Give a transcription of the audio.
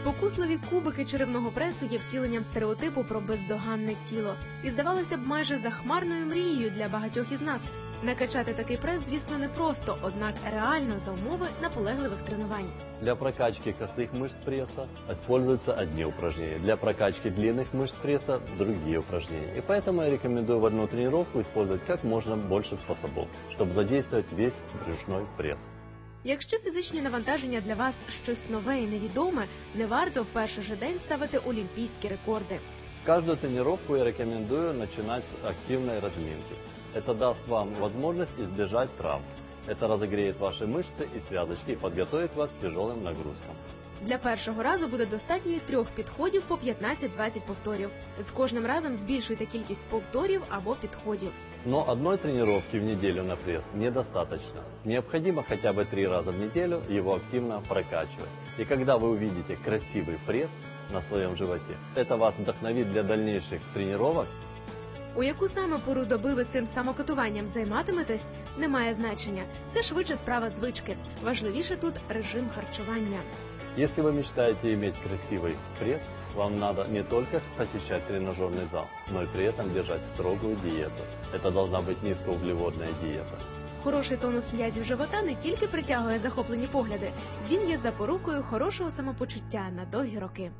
Спокусливі кубики черевного пресу є втіленням стереотипу про бездоганне тіло. І здавалося б, майже захмарною мрією для багатьох із нас. Накачати такий прес, звісно, непросто, однак реально за умови наполегливих тренувань. Для прокачки косых мышц пресса используются одни упражнения. Для прокачки длинных мышц пресса другие упражнения. И поэтому я рекомендую в одну тренировку использовать как можно больше способов, чтобы задействовать весь брюшной пресс. Якщо фізичні навантаження для вас щось нове і невідоме, не варто в перший же день ставити олімпійські рекорди. Каждую тренировку я рекомендую начинать с активной разминки. Это даст вам возможность избежать травм. Это разогреет ваши мышцы и связочки и подготовит вас к тяжелым нагрузкам. Для першого разу буде достатньо і трьох підходів по 15-20 повторів. З кожним разом збільшуйте кількість повторів або підходів. Но одной тренировки в неделю на пресс недостаточно. Необходимо хотя бы три раза в неделю его активно прокачивать. И когда вы увидите красивый пресс на своем животе, это вас вдохновит для дальнейших тренировок У яку саме пору доби ви цим самокатуванням займатиметесь, не має значення. Це швидше справа звички. Важливіше тут режим харчування. Если вы мечтаете иметь красивый пресс, вам надо не только посещать тренажерный зал, но и при этом держать строгую диету. Это должна быть низкоуглеводная диета. Хороший тонус м'язів живота не тільки притягує захоплені погляди, він є запорукою хорошого самопочуття на довгі роки.